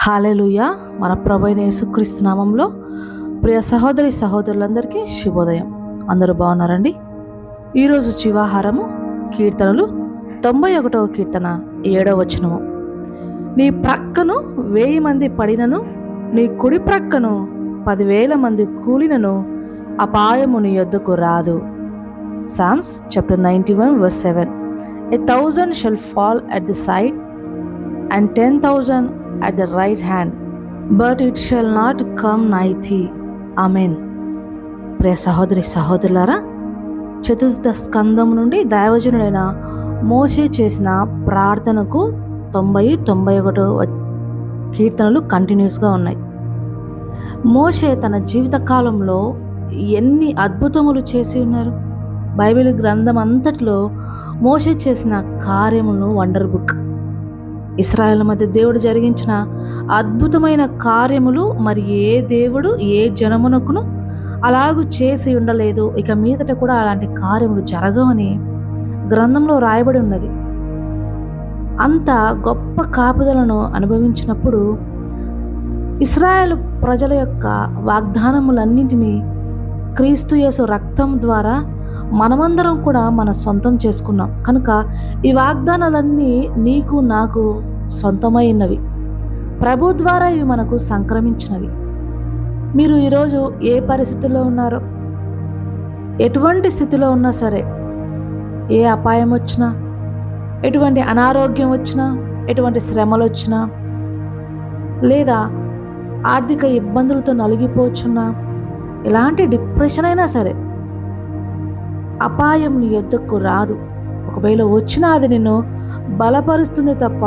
Hallelujah. మన ప్రభైన యేసుక్రీస్తు నామంలో ప్రియ సహోదరి సహోదరులందరికీ శుభోదయం. అందరూ బాగున్నారండి? ఈరోజు జీవాహారము కీర్తనలు తొంభై ఒకటవ కీర్తన ఏడవ వచనము. నీ ప్రక్కను వెయ్యి మంది పడినను నీ కుడి ప్రక్కను పదివేల మంది కూలినను అపాయము నీ యొద్దకు రాదు. Psalms chapter ninety one verse seven. A thousand shall fall at the side and ten thousand at the right hand but it shall not come nigh thee amen ప్రియ సహోదరి సహోదరులారా చతుర్థ స్కందం నుండి దైవజనుడైన మోసే చేసిన ప్రార్థనకు తొంభై తొంభై ఒకటో కీర్తనలు కంటిన్యూస్గా ఉన్నాయి. మోషే తన జీవిత కాలంలో ఎన్ని అద్భుతములు చేసి ఉన్నారు? బైబిల్ గ్రంథం అంతట్లో మోషే చేసిన కార్యములను వండర్ బుక్. ఇస్రాయల్ మధ్య దేవుడు జరిగించిన అద్భుతమైన కార్యములు మరి ఏ దేవుడు ఏ జనమునకును అలాగూ చేసి ఉండలేదు. ఇక మీదట కూడా అలాంటి కార్యములు జరగవని గ్రంథంలో రాయబడి ఉన్నది. అంత గొప్ప కాపుదలను అనుభవించినప్పుడు ఇస్రాయేల్ ప్రజల యొక్క వాగ్దానములన్నింటినీ క్రీస్తు యేసు రక్తం ద్వారా మనమందరం కూడా మన సొంతం చేసుకున్నాం. కనుక ఈ వాగ్దానాలన్నీ నీకు నాకు సొంతమైనవి. ప్రభు ద్వారా ఇవి మనకు సంక్రమించినవి. మీరు ఈరోజు ఏ పరిస్థితుల్లో ఉన్నారో ఎటువంటి స్థితిలో ఉన్నా సరే ఏ అపాయం వచ్చినా ఎటువంటి అనారోగ్యం వచ్చినా ఎటువంటి శ్రమలు వచ్చినా లేదా ఆర్థిక ఇబ్బందులతో నలిగిపోచున్నా ఎలాంటి డిప్రెషన్ అయినా సరే అపాయం నీ యొద్దకు రాదు. ఒకవేళ వచ్చినా అది నిన్ను బలపరుస్తుంది తప్ప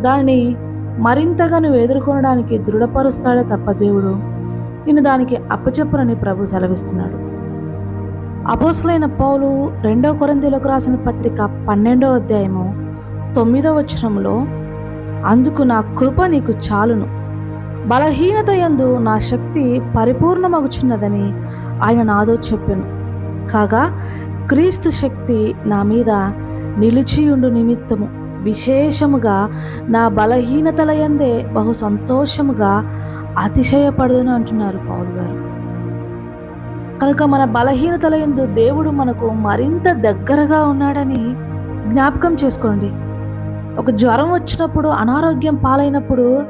దానిని మరింతగా నువ్వు ఎదుర్కొనడానికి దృఢపరుస్తాడే తప్ప దేవుడు నిన్ను దానికి అప్పచెప్పనని ప్రభు సెలవిస్తున్నాడు. అపోసలైన పౌలు రెండో కొరందులకు రాసిన పత్రిక పన్నెండో అధ్యాయము తొమ్మిదో వచనంలో అందుకు నా కృప నీకు చాలును. బలహీనత యందు నా శక్తి పరిపూర్ణమగుచున్నదని ఆయన నాదో చెప్పాను. కాగా క్రీస్తు శక్తి నా మీద నిలిచియుండు నిమిత్తము. విశేషముగా నా బలహీనతల ఎందే బహు సంతోషముగా అతిశయపడదును అంటున్నారు పౌలు గారు. కనుక మన బలహీనతల ఎందు దేవుడు మనకు మరింత దగ్గరగా ఉన్నాడని జ్ఞాపకం చేసుకోండి. ఒక జ్వరం వచ్చినప్పుడు అనారోగ్యం పాలైనప్పుడు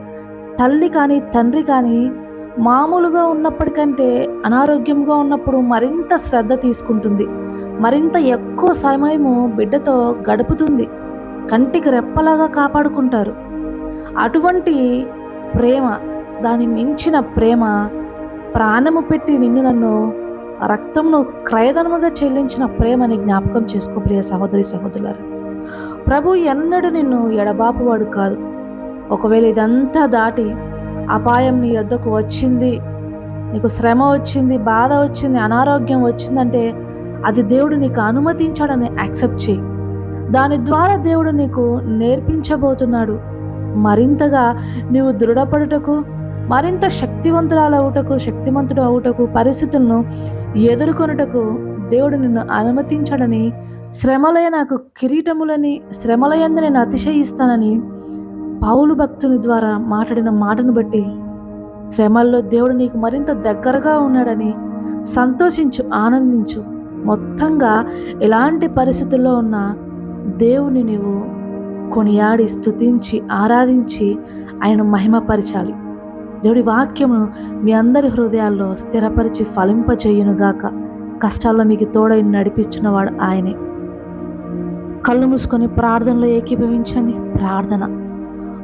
తల్లి కానీ తండ్రి కానీ మామూలుగా ఉన్నప్పటికంటే అనారోగ్యంగా ఉన్నప్పుడు మరింత శ్రద్ధ తీసుకుంటుంది. మరింత ఎక్కువ సమయము బిడ్డతో గడుపుతుంది. కంటికి రెప్పలాగా కాపాడుకుంటారు. అటువంటి ప్రేమ దాని మించిన ప్రేమ ప్రాణము పెట్టి నిన్ను నన్ను రక్తంలో క్రయధనముగా చెల్లించిన ప్రేమని జ్ఞాపకం చేసుకో ప్రియ సహోదరి సహోదరులారు. ప్రభు ఎన్నడూ నిన్ను ఎడబాపువాడు కాదు. ఒకవేళ ఇదంతా దాటి అపాయం నీ యొద్దకు వచ్చింది నీకు శ్రమ వచ్చింది బాధ వచ్చింది అనారోగ్యం వచ్చిందంటే అది దేవుడు నీకు అనుమతించాడని యాక్సెప్ట్ చేయి. దాని ద్వారా దేవుడు నీకు నేర్పించబోతున్నాడు. మరింతగా నీవు దృఢపడుటకు మరింత శక్తివంతురాలు అవుటకు శక్తివంతుడు అవుటకు పరిస్థితులను ఎదుర్కొనుటకు దేవుడు నిన్ను అనుమతించాడని శ్రమలయ నాకు కిరీటములని శ్రమలయందు నేను అతిశయిస్తానని పావులు భక్తుని ద్వారా మాట్లాడిన మాటను బట్టి శ్రమల్లో దేవుడు నీకు మరింత దగ్గరగా ఉన్నాడని సంతోషించు ఆనందించు. మొత్తంగా ఎలాంటి పరిస్థితుల్లో ఉన్నా దేవుని నీవు కొనియాడి స్థుతించి ఆరాధించి ఆయన మహిమపరచాలి. దేవుడి వాక్యమును మీ అందరి హృదయాల్లో స్థిరపరిచి ఫలింపచేయునుగాక. కష్టాల్లో మీకు తోడై నడిపించినవాడు ఆయనే. కళ్ళు మూసుకొని ప్రార్థనలో ఏకీభవించండి. ప్రార్థన.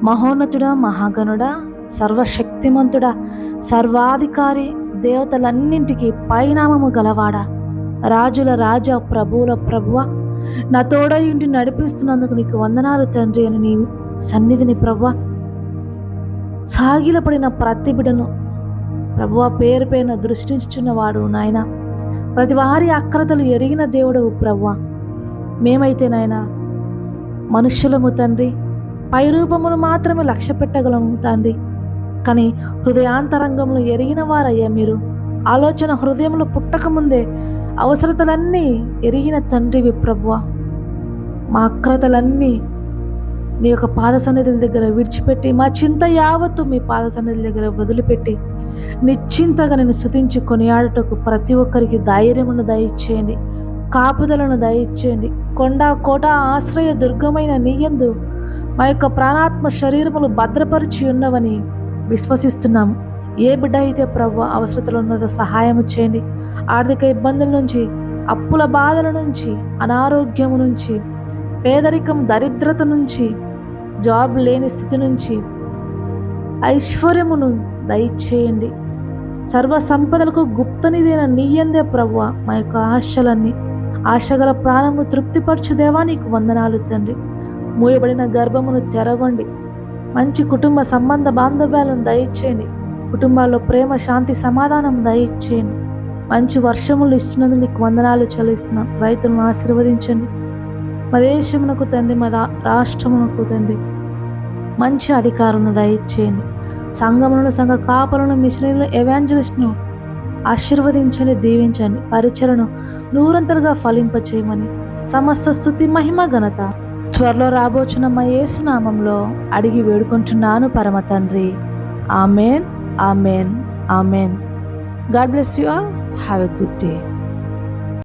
మహోన్నతుడా మహాగణుడా సర్వశక్తిమంతుడా సర్వాధికారి దేవతలన్నింటికి పైనామము గలవాడా. రాజుల రాజా ప్రభువుల ప్రభువ నా తోడై ఇంటి నడిపిస్తున్నందుకు నీకు వందనాలు తండ్రి అని నీ సన్నిధిని ప్రభువ. సాగిలపడిన ప్రతి బిడను ప్రభువ పేరు పైన దృష్టించుచున్నవాడు నాయన. ప్రతి వారి అక్రతలు ఎరిగిన దేవుడు ప్రభువ. మేమైతే నాయన మనుష్యులము తండ్రి పై రూపమును మాత్రమే లక్ష్య పెట్టగలము తండ్రి. కానీ హృదయాంతరంగంలో ఎరిగిన వారయ్యా మీరు. ఆలోచన హృదయంలో పుట్టకముందే అవసరతలన్నీ ఎరిగిన తండ్రివి ప్రభువ. మా అక్రతలన్నీ నీ యొక్క పాద సన్నిధుల దగ్గర విడిచిపెట్టి మా చింత యావత్తు మీ పాద సన్నిధుల దగ్గర వదిలిపెట్టి నిశ్చింతగా నేను శుతించి కొనియాడటకు ప్రతి ఒక్కరికి ధైర్యమును దయచేయండి కాపుదలను దయచేయండి. కొండ కోట ఆశ్రయ దుర్గమైన నీయందు మా యొక్క ప్రాణాత్మ శరీరములు భద్రపరిచి ఉన్నవని విశ్వసిస్తున్నాము. ఏ బిడ్డ అయితే ప్రభు అవసరతలు ఉన్నదో సహాయం చేయండి. ఆర్థిక ఇబ్బందుల నుంచి అప్పుల బాధల నుంచి అనారోగ్యము నుంచి పేదరికం దరిద్రత నుంచి జాబ్ లేని స్థితి నుంచి ఐశ్వర్యమును దయచేయండి. సర్వ సంపదలకు గుప్తనిదైన నీయందే ప్రభు మా యొక్క ఆశలన్నీ ఆశగల ప్రాణము తృప్తిపరచుదేవా నీకు వందనాలు తండ్రి. మూయబడిన గర్భమును తెరవండి. మంచి కుటుంబ సంబంధ బాంధవ్యాలను దయచేయండి. కుటుంబాల్లో ప్రేమ శాంతి సమాధానం దయచేయండి. మంచి వర్షములు ఇచ్చినందుకు నీకు వందనాలు చెల్లిస్తున్నాం. రైతులను ఆశీర్వదించండి. మా దేశమునకు తండ్రి మా రాష్ట్రమునకు తండ్రి మంచి అధికారులను దయచేయండి. సంఘములను సంఘ కాపలను మిషనరీలను ఎవాంజలిస్ట్ను ఆశీర్వదించండి దీవించండి. పరిచయను నూరంతలుగా ఫలింపచేయమని సమస్త స్థుతి మహిమ ఘనత త్వరలో రాబోచున్న మా యేసునామంలో అడిగి వేడుకుంటున్నాను పరమ తండ్రి. Amen amen amen. God bless you all. Have a good day